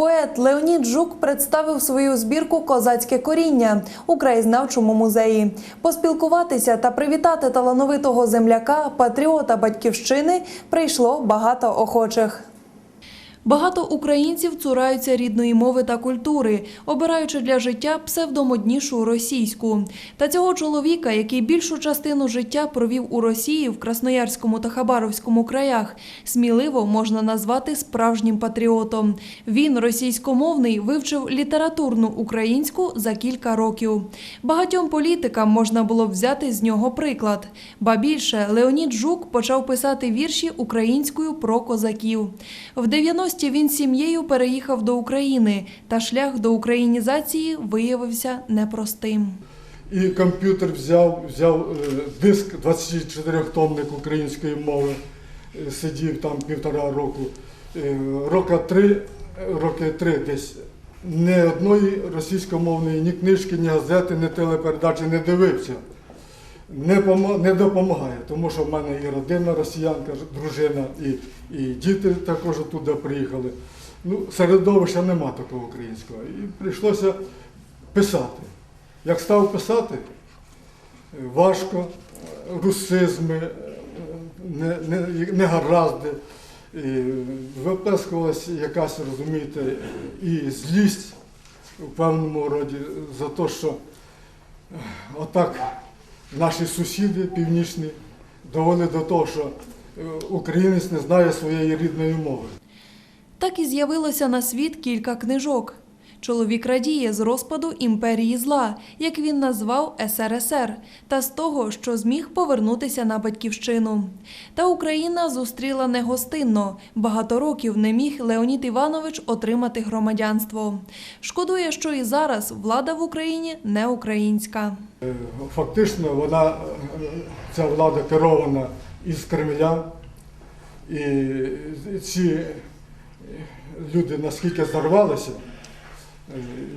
Поет Леонід Жук представив свою збірку Козацьке коріння у краєзнавчому музеї. Поспілкуватися та привітати талановитого земляка, патріота батьківщини прийшло багато охочих. Багато українців цураються рідної мови та культури, обираючи для життя псевдомоднішу російську. Та цього чоловіка, який більшу частину життя провів у Росії в Красноярському та Хабаровському краях, сміливо можна назвати справжнім патріотом. Він російськомовний вивчив літературну українську за кілька років. Багатьом політикам можна було взяти з нього приклад. Ба більше Леонід Жук почав писати вірші українською про козаків. В 90-ті він сім'єю переїхав до України, та шлях до українізації виявився непростим. І комп'ютер взяв, взяв е, диск 24-тонник української мови, е, сидів там півтора року. Е, Рока три, роки три десь ні одної російськомовної ні книжки, ні газети, ні телепередачі не дивився. Не, допомагає, тому що в мене і родина росіянка, дружина, і, і діти також туди приїхали. Ну, середовища нема такого українського. І прийшлося писати. Як став писати, важко, русизми, е, не- не- негаразди, виплескувалася якась, розумієте, і злість у певному роді за те, що отак наші сусіди північні довели до того, що е, українець не знає своєї рідної мови. Так і з'явилося на світ кілька книжок. Чоловік радіє з розпаду імперії зла, як він назвав СРСР, та з того, що зміг повернутися на батьківщину. Та Україна зустріла негостинно. Багато років не міг Леонід Іванович отримати громадянство. Шкодує, що і зараз влада в Україні не українська. Фактично вона, ця влада керована із Кремля. І ці люди наскільки зарвалися,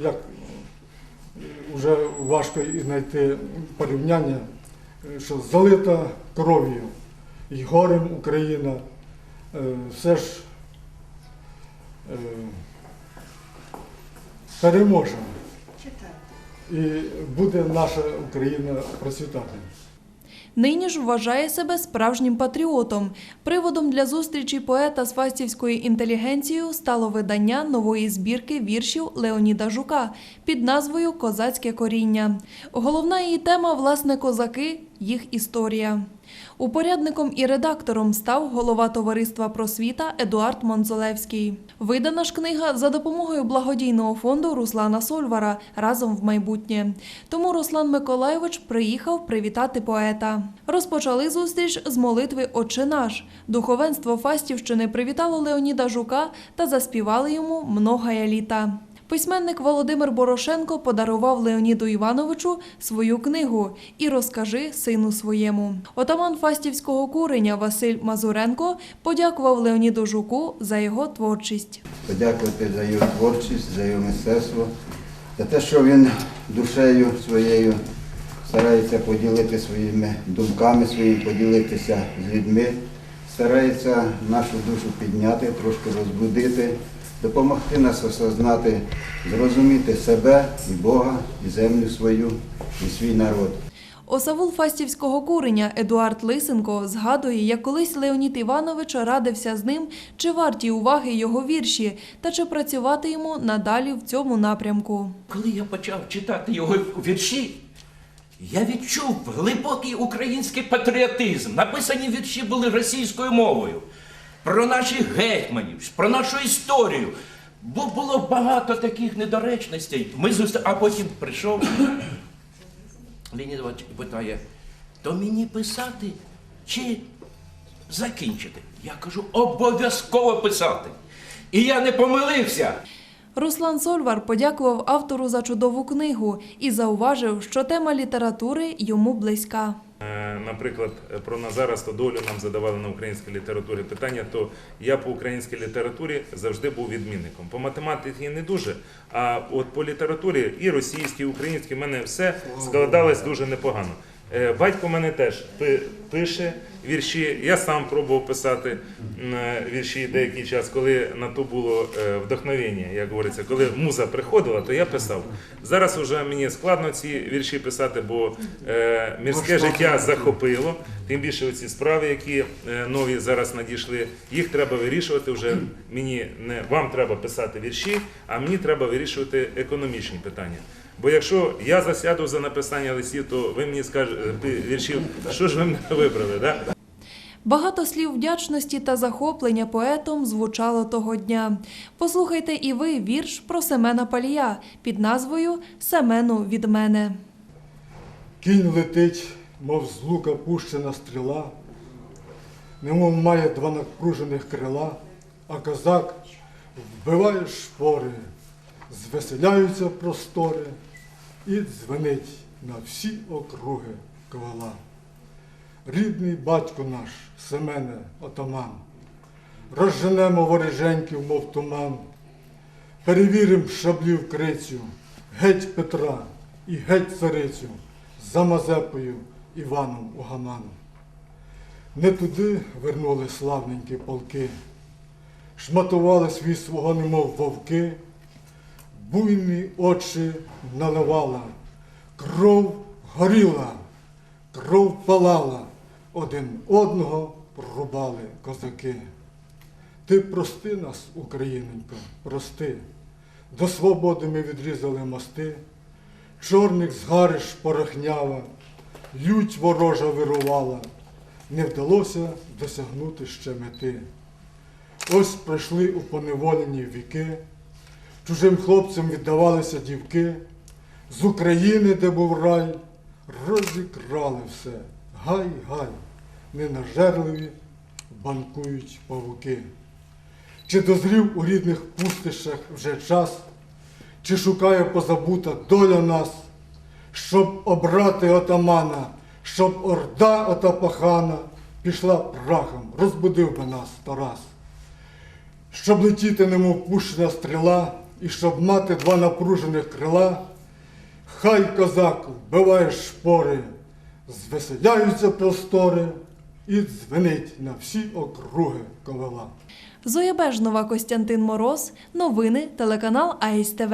як вже важко і знайти порівняння, що залита кров'ю і горем Україна, е, все ж е, переможемо. І буде наша Україна процвітати. Нині ж вважає себе справжнім патріотом. Приводом для зустрічі поета з фастівською інтелігенцією стало видання нової збірки віршів Леоніда Жука під назвою Козацьке коріння. Головна її тема власне козаки, їх історія. Упорядником і редактором став голова товариства просвіта Едуард Монзолевський. Видана ж книга за допомогою благодійного фонду Руслана Сольвара разом в майбутнє. Тому Руслан Миколайович приїхав привітати поета. Розпочали зустріч з молитви Отче наш. Духовенство Фастівщини привітало Леоніда Жука та заспівали йому «Многая літа. Письменник Володимир Борошенко подарував Леоніду Івановичу свою книгу і розкажи сину своєму. Отаман Фастівського куреня Василь Мазуренко подякував Леоніду Жуку за його творчість. подякувати за його творчість, за його мистецтво, за те, що він душею своєю старається поділити своїми думками, своїм поділитися з людьми, старається нашу душу підняти, трошки розбудити, допомогти нас осознати, зрозуміти себе і Бога, і землю свою, і свій народ. Осавул Фастівського куреня Едуард Лисенко згадує, як колись Леонід Іванович радився з ним, чи варті уваги його вірші та чи працювати йому надалі в цьому напрямку. Коли я почав читати його вірші, я відчув глибокий український патріотизм. Написані вірші були російською мовою. Про наших гетьманів, про нашу історію. Бо було багато таких недоречностей. Ми зустр... А потім прийшов Леонід і питає, то мені писати чи закінчити? Я кажу, обов'язково писати. І я не помилився. Руслан Сольвар подякував автору за чудову книгу і зауважив, що тема літератури йому близька. Е, Наприклад, про Назара Стодолю нам задавали на українській літературі питання, то я по українській літературі завжди був відмінником. По математиці не дуже, а от по літературі і російській, і українській в мене все складалось дуже непогано. Е, Батько мене теж пи- пише вірші. Я сам пробував писати е, вірші деякий час, коли на то було е, вдохновення, як говориться, коли муза приходила, то я писав. Зараз вже мені складно ці вірші писати, бо мірське життя захопило. Тим більше ці справи, які нові зараз надійшли, їх треба вирішувати вже. Мені не вам треба писати вірші, а мені треба вирішувати економічні питання. Бо якщо я засяду за написання листів, то ви мені скажете віршів, що ж ви мене вибрали, да? Багато слів вдячності та захоплення поетом звучало того дня. Послухайте і ви вірш про Семена Палія під назвою Семену від мене. Кінь летить, мов з лука пущена стріла, немов має два напружених крила, а козак вбиває шпори, звеселяються простори і дзвенить на всі округи ковала. Рідний батько наш, Семене, отаман, розженемо вороженьків, мов туман, перевірим шаблів крицю, геть Петра і геть царицю, за Мазепою Іваном Угаманом. Не туди вернули славненькі полки, шматували свій свого, немов вовки, буйні очі наливала, кров горіла, кров палала, один одного порубали козаки. Ти прости нас, Україненько, прости. До свободи ми відрізали мости, чорних згариш порохнява, лють ворожа вирувала, не вдалося досягнути ще мети. Ось пройшли у поневолені віки, чужим хлопцям віддавалися дівки, з України, де був рай, розікрали все, гай-гай, ненажерливі банкують павуки. Чи дозрів у рідних пустищах вже час, чи шукає позабута доля нас, щоб обрати отамана, щоб орда ота пахана пішла прахом, розбудив би нас Тарас. Щоб летіти немов пущена стріла, і щоб мати два напружених крила, хай козак вбиває шпори, звеселяються простори і дзвенить на всі округи ковила. Зоя Бежнова, Костянтин Мороз. Новини телеканал АСТВ.